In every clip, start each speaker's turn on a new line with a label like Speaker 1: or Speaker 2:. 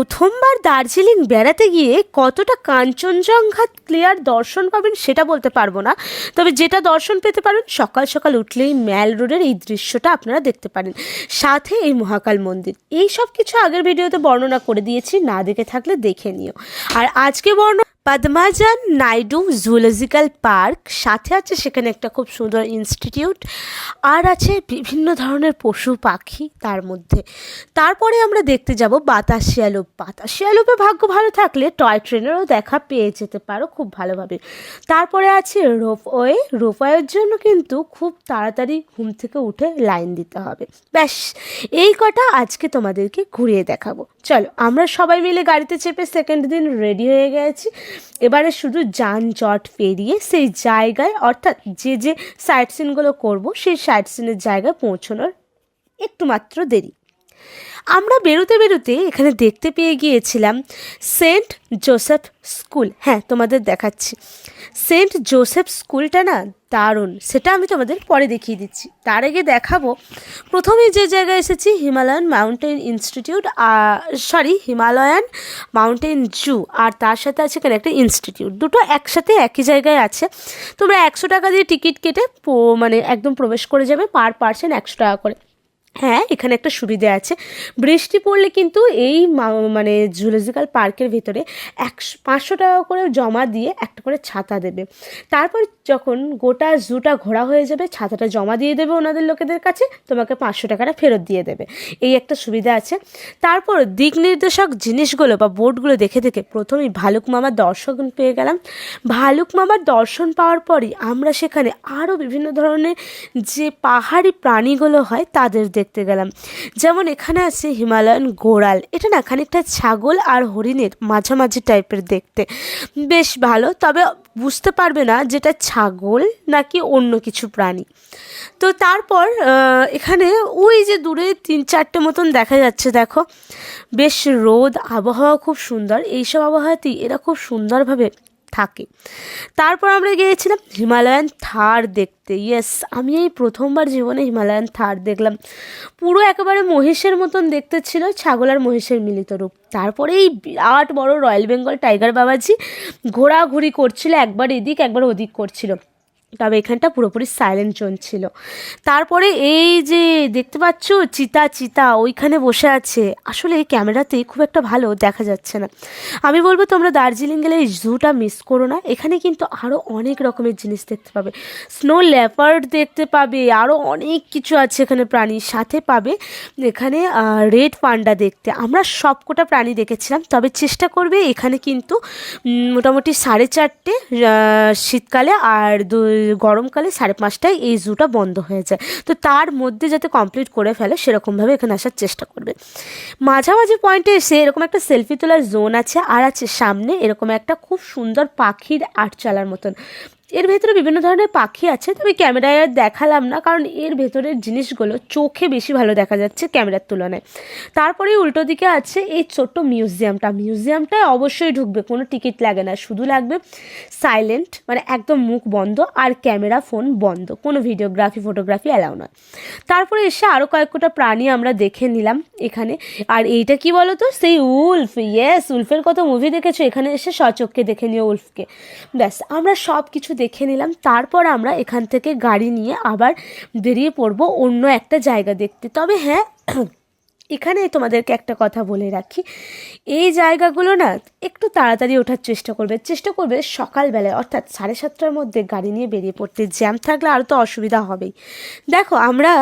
Speaker 1: প্রথমবার দার্জিলিং বেড়াতে গিয়ে কতটা কাঞ্চনজঙ্ঘা ক্লিয়ার দর্শন পাবেন সেটা বলতে পারব না। তবে যেটা দর্শন পেতে পারেন, সকাল সকাল উঠলেই ম্যাল রোডের এই দৃশ্যটা আপনারা দেখতে পারেন। সাথে এই মহাকাল মন্দির। এই সব কিছু আগের ভিডিওতে বর্ণনা করে দিয়েছি, না দেখে থাকলে দেখে নিও। আর আজকে বর্ণ পদ্মাজান নাইডু জুলজিক্যাল পার্ক সাথে আছে সেখানে একটা খুব সুন্দর ইনস্টিটিউট আর আছে বিভিন্ন ধরনের পশু পাখি তার মধ্যে। তারপরে আমরা দেখতে যাব বাতাসিয়া লোপ বাতাসিয়া লোপে ভাগ্য ভালো থাকলে টয় ট্রেনেরও দেখা পেয়ে যেতে পারো খুব ভালোভাবে। তারপরে আছে রোপওয়ে। রোপওয়ের জন্য কিন্তু খুব তাড়াতাড়ি ঘুম থেকে উঠে লাইন দিতে হবে। ব্যাস, এই কটা আজকে তোমাদেরকে ঘুরিয়ে দেখাবো। চলো, আমরা সবাই মিলে গাড়িতে চেপে সেকেন্ড দিন রেডি হয়ে গেছি। এবারে শুধু যানজট পেরিয়ে সেই জায়গায়, অর্থাৎ যে যে সাইট সিনগুলো করব, সেই সাইট সিনের জায়গায় পৌঁছানোর একটু মাত্র দেরি। আমরা বেরোতে বেরোতে এখানে দেখতে পেয়ে গিয়েছিলাম সেন্ট জোসেফ স্কুল। হ্যাঁ তোমাদের দেখাচ্ছি। সেন্ট জোসেফ স্কুলটা না দারুণ। সেটা আমি তোমাদের পরে দেখিয়ে দিচ্ছি। তার আগে দেখাবো। প্রথমেই যে জায়গায় এসেছি, Himalayan mountain institute sorry Himalayan mountain zoo. আর তার সাথে আছে এখানে একটা ইনস্টিটিউট। দুটো একসাথে একই জায়গায় আছে। তোমরা একশো টাকা দিয়ে টিকিট কেটে মানে একদম প্রবেশ করে যাবে পার পার্সন একশো টাকা করে। হ্যাঁ এখানে একটা সুবিধে আছে। বৃষ্টি পড়লে কিন্তু এই মানে জুলজিক্যাল পার্কের ভিতরে একশো, পাঁচশো টাকা করে জমা দিয়ে একটা করে ছাতা দেবে। তারপর যখন গোটা জুটা ঘোরা হয়ে যাবে, ছাতাটা জমা দিয়ে দেবে ওনাদের লোকেদের কাছে, তোমাকে পাঁচশো টাকাটা ফেরত দিয়ে দেবে। এই একটা সুবিধা আছে। তারপর দিক নির্দেশক জিনিসগুলো বা বোর্ডগুলো দেখে দেখে প্রথমেই ভালুক মামার দর্শন পেয়ে গেলাম। ভালুক মামার দর্শন পাওয়ার পরই আমরা সেখানে আরও বিভিন্ন ধরনের যে পাহাড়ি প্রাণীগুলো হয়, তাদের দেখতে গেলাম। যেমন এখানে আছে হিমালয়ান গোড়াল। এটা না খানিকটা ছাগল আর হরিণের মাঝামাঝি টাইপের দেখতে। বেশ ভালো, তবে বুঝতে পারবে না যেটা ছাগল নাকি অন্য কিছু প্রাণী। তো তারপর এখানে ওই যে দূরে তিন চারটে মতন দেখা যাচ্ছে, দেখো। বেশ রোদ আবহাওয়া খুব সুন্দর। এইসব আবহাওয়াতেই এরা খুব সুন্দরভাবে থাকে। তারপর আমরা গিয়েছিলাম হিমালয়ান থার দেখতে। ইয়েস আমি এই প্রথমবার জীবনে হিমালয়ান থার দেখলাম। পুরো একেবারে মহিষের মতন দেখতে ছিল, ছাগল আর মহিষের মিলিত রূপ। তারপরে এই বিরাট বড় রয়্যাল বেঙ্গল টাইগার বাবাজি ঘোরাঘুরি করছিল, একবার এদিক, একবার ওদিক করছিল। তবে এখানটা পুরোপুরি সাইলেন্ট জোন ছিল। তারপরে এই যে দেখতে পাচ্ছ, চিতা চিতা ওইখানে বসে আছে। আসলে ক্যামেরাতে খুব একটা ভালো দেখা যাচ্ছে না। আমি বলব তোমরা দার্জিলিং গেলে এই জুটা মিস করো না। এখানে কিন্তু আরও অনেক রকমের জিনিস দেখতে পাবে। স্নো লেপার্ড দেখতে পাবে আরও অনেক কিছু আছে এখানে প্রাণী। সাথে পাবে এখানে রেড পান্ডা দেখতে। আমরা সবকটা প্রাণী দেখেছিলাম, তবে চেষ্টা করবে এখানে কিন্তু মোটামুটি সাড়ে চারটে শীতকালে আর দু- গরমকালে সাড়ে পাঁচটায় এই জুটা বন্ধ হয়ে যায়। তো তার মধ্যে যাতে কমপ্লিট করে ফেলে, সেরকমভাবে এখানে আসার চেষ্টা করবে। মাঝামাঝি পয়েন্টে এসে এরকম একটা সেলফি তোলার জোন আছে, আর আছে সামনে এরকম একটা খুব সুন্দর পাখির আটচালার মতন। এর ভেতরে বিভিন্ন ধরনের পাখি আছে, তবে ক্যামেরায় আর দেখালাম না, কারণ এর ভেতরের জিনিসগুলো চোখে বেশি ভালো দেখা যাচ্ছে ক্যামেরার তুলনায়। তারপরে উল্টো দিকে আছে এই ছোট্ট মিউজিয়ামটা। মিউজিয়ামটায় অবশ্যই ঢুকবে, কোনো টিকিট লাগে না, শুধু লাগবে সাইলেন্ট মানে একদম মুখ বন্ধ আর ক্যামেরা ফোন বন্ধ, কোনো ভিডিওগ্রাফি ফটোগ্রাফি অ্যালাউ নয়। তারপরে এসে আরও কয়েকটা প্রাণী আমরা দেখে নিলাম এখানে। আর এইটা কি বলো তো সেই উলফ ইয়েস উলফের কত মুভি দেখেছ? এখানে এসে সচক্ষে দেখে নিও উলফকে। ব্যাস, আমরা সব কিছু দেখে নিলাম। তারপর আমরা এখান থেকে গাড়ি নিয়ে আবার বেরিয়ে পড়ব অন্য একটা জায়গা দেখতে। তবে হ্যাঁ এখানে তোমাদেরকে একটা কথা বলে রাখি। এই জায়গাগুলো না একটু তাড়াতাড়ি ওঠার চেষ্টা করবে। চেষ্টা করবে সকালবেলায়, অর্থাৎ সাড়ে সাতটার মধ্যে গাড়ি নিয়ে বেরিয়ে পড়তে। জ্যাম থাকলে আরও তো অসুবিধা হবেই। দেখো, আমরা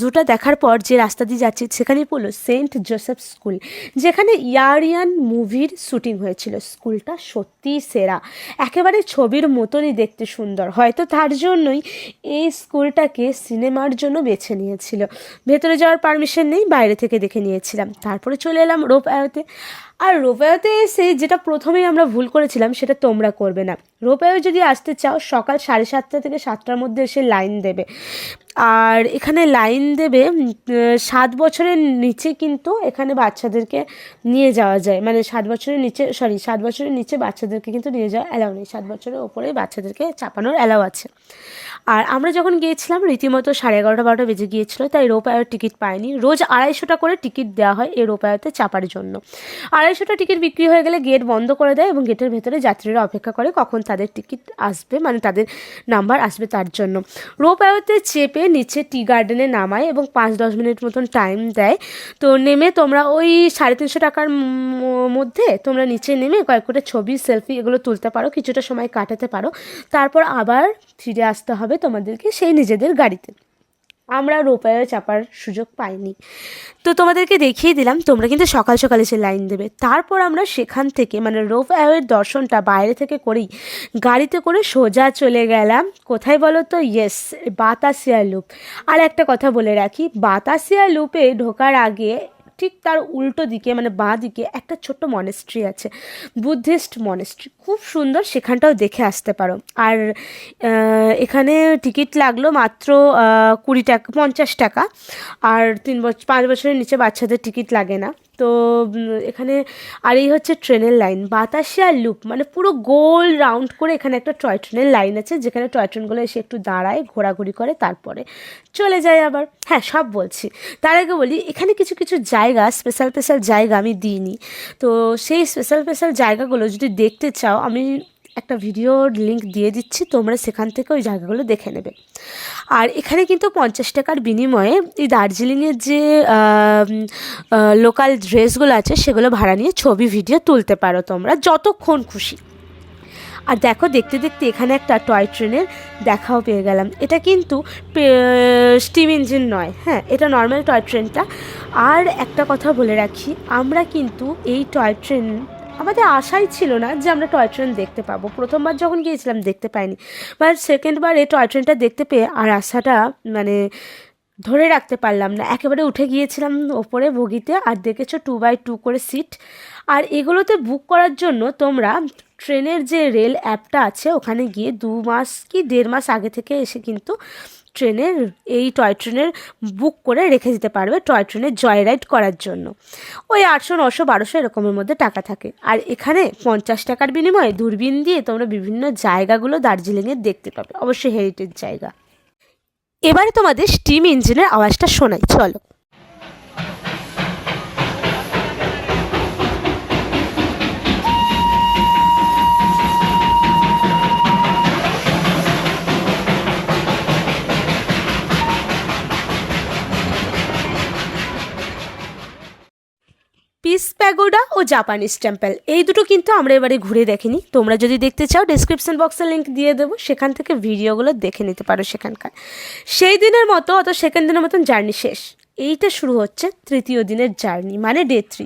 Speaker 1: জুটা দেখার পর যে রাস্তা দিয়ে যাচ্ছি, সেখানেই পড়ল সেন্ট জোসেফ স্কুল, যেখানে ইয়ারিয়ান মুভির শুটিং হয়েছিল। স্কুলটা সত্যিই সেরা। একেবারে ছবির মতনই দেখতে সুন্দর। হয়তো তার জন্যই এই স্কুলটাকে সিনেমার জন্য বেছে নিয়েছিল। ভেতরে যাওয়ার পারমিশন নেই, বাইরে থেকে দেখে নিয়েছিলাম। তারপরে চলে এলাম রোপ আয়োতে। আর রোপায়োতে এসে যেটা প্রথমেই আমরা ভুল করেছিলাম, সেটা তোমরা করবে না। রোপায়ো যদি আসতে চাও, সকাল সাড়ে সাতটা থেকে সাতটার মধ্যে এসে লাইন দেবে। আর এখানে লাইন দেবে সাত বছরের নিচে কিন্তু এখানে বাচ্চাদেরকে নিয়ে যাওয়া যায়। মানে সাত বছরের নিচে সরি সাত বছরের নিচে বাচ্চাদেরকে কিন্তু নিয়ে যাওয়া অ্যালাউ নেই। সাত বছরের ওপরে বাচ্চাদেরকে চাপানোর অ্যালাউ আছে। আর আমরা যখন গিয়েছিলাম, রীতিমতো সাড়ে এগারোটা, বারোটা বেজে গিয়েছিল, তাই রোপায়ের টিকিট পাইনি রোজ আড়াইশোটা করে টিকিট দেওয়া হয় এই রোপায়তে চাপার জন্য। আড়াইশোটা টিকিট বিক্রি হয়ে গেলে গেট বন্ধ করে দেয় এবং গেটের ভেতরে যাত্রীরা অপেক্ষা করে কখন তাদের টিকিট আসবে মানে তাদের নাম্বার আসবে তার জন্য। রোপায়তে চেপে নিচে টি গার্ডেনে নামায় এবং পাঁচ, দশ মিনিট মতন টাইম দেয়। তো নেমে তোমরা ওই সাড়ে তিনশো টাকার মধ্যে তোমরা নিচে নেমে কয়েকটা ছবি, সেলফি এগুলো তুলতে পারো, কিছুটা সময় কাটাতে পারো। তারপর আবার ফিরে আসতে হবে তোমাদেরকে সেই নিজেদের গাড়িতে। আমরা রোপায়ে চাপার সুযোগ পাইনি। তো তোমাদেরকে দেখিয়ে দিলাম, তোমরা কিন্তু সকাল সকাল এসে লাইন দেবে। তারপর আমরা সেখান থেকে মানে রোপওয়ের দর্শনটা বাইরে থেকে করেই গাড়িতে করে সোজা চলে গেলাম। কোথায় বলো তো ইয়েস বাতাসিয়া লুপ। আর একটা কথা বলে রাখি, বাতাসিয়া লুপে ঢোকার আগে ঠিক তার উল্টো দিকে মানে বাঁ দিকে একটা ছোট্ট মনেস্ট্রি আছে বুদ্ধিস্ট মনেস্ট্রি খুব সুন্দর, সেখানটাও দেখে আসতে পারো। আর এখানে টিকিট লাগল মাত্র কুড়ি টাকা, পঞ্চাশ টাকা। আর তিন বছর পাঁচ বছরের নিচে বাচ্চাদের টিকিট লাগে না। তো এখানে, আর এই হচ্ছে ট্রেনের লাইন। বাতাসিয়া লুপ মানে পুরো গোল রাউন্ড করে এখানে একটা টয় ট্রেনের লাইন আছে, যেখানে টয় ট্রেনগুলো এসে একটু দাঁড়ায়, ঘোরাঘুরি করে তারপরে চলে যায় আবার। হ্যাঁ সব বলছি। তার আগে বলি, এখানে কিছু কিছু জায়গা স্পেশাল স্পেশাল জায়গা আমি দিইনি। তো সেই স্পেশাল স্পেশাল জায়গাগুলো যদি দেখতে চাও, আমি একটা ভিডিওর লিংক দিয়ে দিচ্ছি, তোমরা সেখান থেকে ওই জায়গাগুলো দেখে নেবে। আর এখানে কিন্তু পঞ্চাশ টাকার বিনিময়ে এই দার্জিলিংয়ের যে লোকাল ড্রেসগুলো আছে, সেগুলো ভাড়া নিয়ে ছবি ভিডিও তুলতে পারো তোমরা, যতক্ষণ খুশি। আর দেখো, দেখতে দেখতে এখানে একটা টয় ট্রেনের দেখাও পেয়ে গেলাম। এটা কিন্তু স্টিম ইঞ্জিন নয় হ্যাঁ এটা নর্মাল টয় ট্রেনটা আর একটা কথা বলে রাখি, আমরা কিন্তু এই টয় ট্রেন আমাদের আশাই ছিল না যে আমরা টয় ট্রেন দেখতে পাবো। প্রথমবার যখন গিয়েছিলাম, দেখতে পাইনি। বাট সেকেন্ডবার এই টয় ট্রেনটা দেখতে পেয়ে আর আশাটা মানে ধরে রাখতে পারলাম না। একেবারে উঠে গিয়েছিলাম ওপরে বগিতে আর দেখেছ টু বাই টু করে সিট আর এগুলোতে বুক করার জন্য তোমরা ট্রেনের যে রেল অ্যাপটা আছে, ওখানে গিয়ে দু মাস কি দেড় মাস আগে থেকে এসে কিন্তু ট্রেনের, এই টয় ট্রেনের বুক করে রেখে দিতে পারবে টয় ট্রেনে জয় রাইড করার জন্য। ওই আটশো, নশো, বারোশো এরকমের মধ্যে টাকা থাকে। আর এখানে পঞ্চাশ টাকার বিনিময়ে দূরবীন দিয়ে তোমরা বিভিন্ন জায়গাগুলো দার্জিলিংয়ে দেখতে পাবে। অবশ্যই হেরিটেজ জায়গা। এবারে তোমাদের স্টিম ইঞ্জিনের আওয়াজটা শোনাই, চলো। পিস প্যাগোডা ও জাপানিজ টেম্পল এই দুটো কিন্তু আমরা এবারে ঘুরে দেখিনি। তোমরা যদি দেখতে চাও ডিসক্রিপশন বক্সে লিঙ্ক দিয়ে দেবো। সেখান থেকে ভিডিওগুলো দেখে নিতে পারো সেখানকার। সেই দিনের মতো, অত সেকেন্ড দিনের মতন জার্নি শেষ। এইটা শুরু হচ্ছে তৃতীয় দিনের জার্নি মানে ডে থ্রি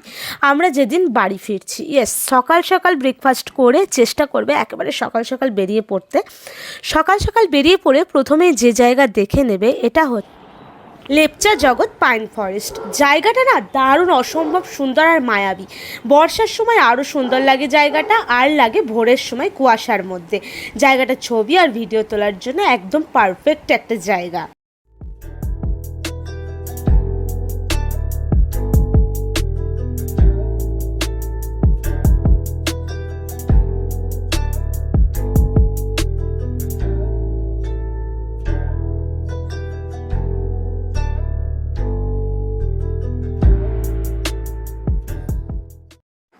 Speaker 1: আমরা যেদিন বাড়ি ফিরছি ইয়েস সকাল সকাল ব্রেকফাস্ট করে চেষ্টা করবে একেবারে সকাল সকাল বেরিয়ে পড়তে। সকাল সকাল বেরিয়ে পড়ে প্রথমে যে জায়গা দেখে নেবে, এটা হচ্ছে লেপচা জগৎ পাইন ফরেস্ট। জায়গাটা না দারুণ অসম্ভব সুন্দর আর মায়াবী। বর্ষার সময় আরও সুন্দর লাগে জায়গাটা, আর লাগে ভোরের সময় কুয়াশার মধ্যে। জায়গাটা ছবি আর ভিডিও তোলার জন্য একদম পারফেক্ট একটা জায়গা।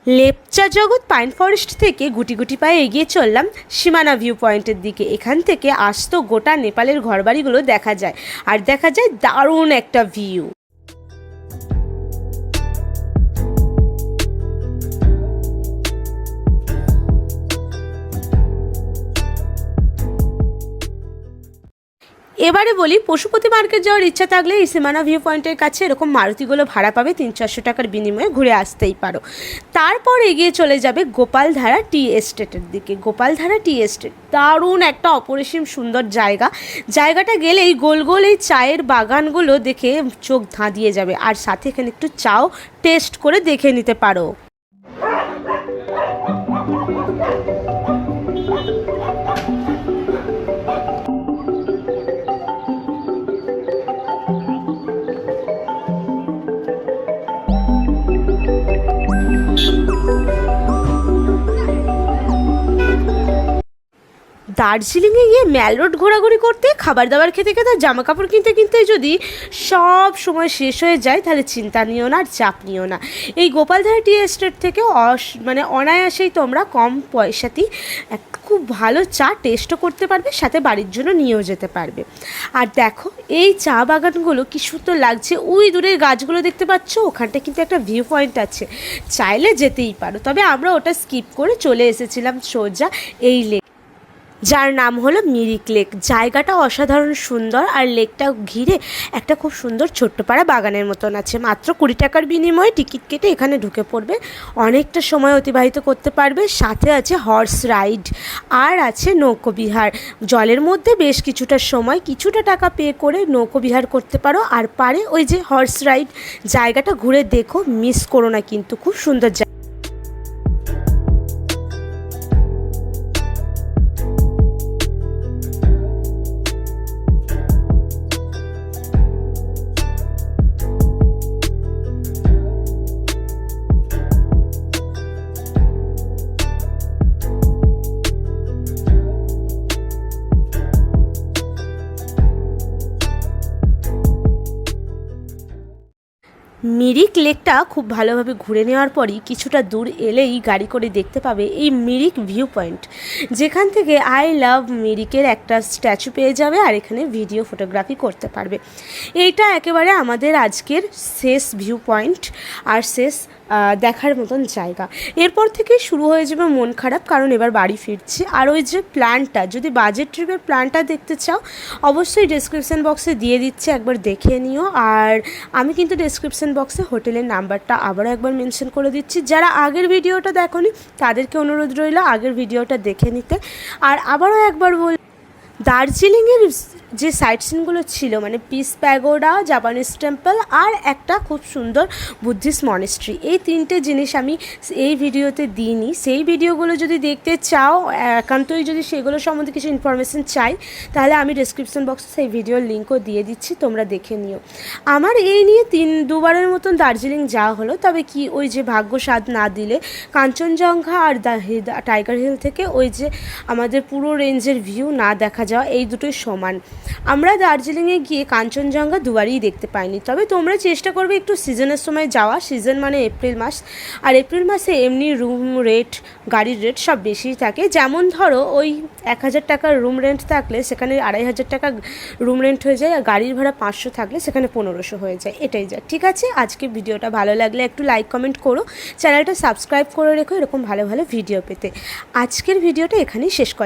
Speaker 1: লেপচা জগৎ পাইন ফরেস্ট থেকে গুটি গুটি পায়ে এগিয়ে চললাম সীমানা ভিউ পয়েন্টের দিকে। এখান থেকে আসতো গোটা নেপালের ঘরবাড়িগুলো দেখা যায়। আর দেখা যায় দারুণ একটা ভিউ এবারে বলি পশুপতি মার্কেট যাওয়ার ইচ্ছা থাকলে এই সীমানা ভিউ পয়েন্টের কাছে এরকম মারুতিগুলো ভাড়া পাবে তিন চারশো টাকার বিনিময়ে ঘুরে আসতেই পারো। তারপর এগিয়ে চলে যাবে গোপালধারা টি এস্টেটের দিকে। গোপালধারা টি এস্টেট দারুণ একটা অপরিসীম সুন্দর জায়গা। জায়গাটা গেলেই গোল গোল এই চায়ের বাগানগুলো দেখে চোখ ধাঁধিয়ে যাবে। আর সাথে এখানে একটু চাও, টেস্ট করে দেখে নিতে পারো। দার্জিলিংয়ে গিয়ে ম্যাল রোড ঘোরাঘুরি করতে, খাবার দাবার খেতে খেতে জামা কাপড় কিনতে কিনতে যদি সব সময় শেষ হয়ে যায়, তাহলে চিন্তা নিও না আর চাপ নিও না। এই গোপালধারা টি এস্টেট থেকে অস মানে অনায়াসেই তোমরা কম পয়সাতেই একটা খুব ভালো চা টেস্টও করতে পারবে, সাথে বাড়ির জন্য নিয়েও যেতে পারবে। আর দেখো, এই চা বাগানগুলো কি সুন্দর লাগছে। ওই দূরের গাছগুলো দেখতে পাচ্ছ? ওখানটা কিন্তু একটা ভিউ পয়েন্ট আছে। চাইলে যেতেই পারো। তবে আমরা ওটা স্কিপ করে চলে এসেছিলাম সোজা এই লেক যার নাম হলো মিরিক লেক। জায়গাটা অসাধারণ সুন্দর আর লেকটা ঘিরে একটা খুব সুন্দর ছোট্ট পাড়া বাগানের মতন আছে। মাত্র কুড়ি টাকার বিনিময়ে টিকিট কেটে এখানে ঢুকে পড়বে। অনেকটা সময় অতিবাহিত করতে পারবে। সাথে আছে হর্স রাইড আর আছে নৌকোবিহার জলের মধ্যে বেশ কিছুটা সময়, কিছুটা টাকা পে করে নৌকোবিহার করতে পারো। আর পারে ওই যে হর্স রাইড, জায়গাটা ঘুরে দেখো। মিস করো না কিন্তু, খুব সুন্দর জায়গা। মিরিক লেকটা খুব ভালোভাবে ঘুরে নেওয়ার পরই কিছুটা দূর এলেই গাড়ি করে দেখতে পাবে এই মিরিক ভিউ পয়েন্ট যেখান থেকে আই লাভ মিরিকের একটা স্ট্যাচু পেয়ে যাবে আর এখানে ভিডিও ফটোগ্রাফি করতে পারবে। এইটা একেবারে আমাদের আজকের শেষ ভিউ পয়েন্ট আর শেষ দেখার মতন জায়গা। এরপর থেকে শুরু হয়ে যাবে মন খারাপ, কারণ এবার বাড়ি ফিরছি। আর ওই যে প্ল্যানটা যদি বাজেট ট্রিপের প্ল্যানটা দেখতে চাও, অবশ্যই ডেসক্রিপশন বক্সে দিয়ে দিচ্ছে, একবার দেখে নিও। আর আমি কিন্তু ডেসক্রিপশন বক্সে হোটেলের নাম্বারটা আবারও একবার মেনশন করে দিচ্ছি। যারা আগের ভিডিওটা দেখনি, তাদেরকে অনুরোধ রইল আগের ভিডিওটা দেখে নিতে। আর আবারও একবার বল দার্জিলিংয়ের যে সাইট সিনগুলো ছিল মানে পিস প্যাগোডা জাপানিজ টেম্পল আর একটা খুব সুন্দর বুদ্ধিস্ট মনেস্ট্রি এই তিনটে জিনিস আমি এই ভিডিওতে দিইনি। সেই ভিডিওগুলো যদি দেখতে চাও, একান্তই যদি সেগুলো সম্বন্ধে কিছু ইনফরমেশন চাই, তাহলে আমি ডিসক্রিপশন বক্সে সেই ভিডিওর লিঙ্কও দিয়ে দিচ্ছি, তোমরা দেখে নিও। আমার এই নিয়ে তিন, দুবারের মতন দার্জিলিং যাওয়া হলো, তবে কি ওই যে ভাগ্য স্বাদ না দিলে কাঞ্চনজঙ্ঘা আর দা টাইগার হিল থেকে ওই যে আমাদের পুরো রেঞ্জের ভিউ না দেখা যাওয়া, এই দুটোই সমান। আমরা দার্জিলিংয়ে গিয়ে কাঞ্চনজঙ্ঘা দুবারই দেখতে পাইনি। তবে তোমরা চেষ্টা করবে একটু সিজনের সময় যাওয়া। সিজন মানে এপ্রিল মাস। আর এপ্রিল মাসে এমনি রুম রেট গাড়ির রেট সব বেশিই থাকে। যেমন ধরো, ওই এক হাজার টাকার রুম রেন্ট থাকলে সেখানে আড়াই হাজার টাকা রুম রেন্ট হয়ে যায় আর গাড়ির ভাড়া পাঁচশো থাকলে সেখানে পনেরোশো হয়ে যায়। এটাই যা। ঠিক আছে? আজকে ভিডিওটা ভালো লাগলে একটু লাইক কমেন্ট করো। চ্যানেলটা সাবস্ক্রাইব করে রেখো এরকম ভালো ভালো ভিডিও পেতে। আজকের ভিডিওটা এখানেই শেষ করা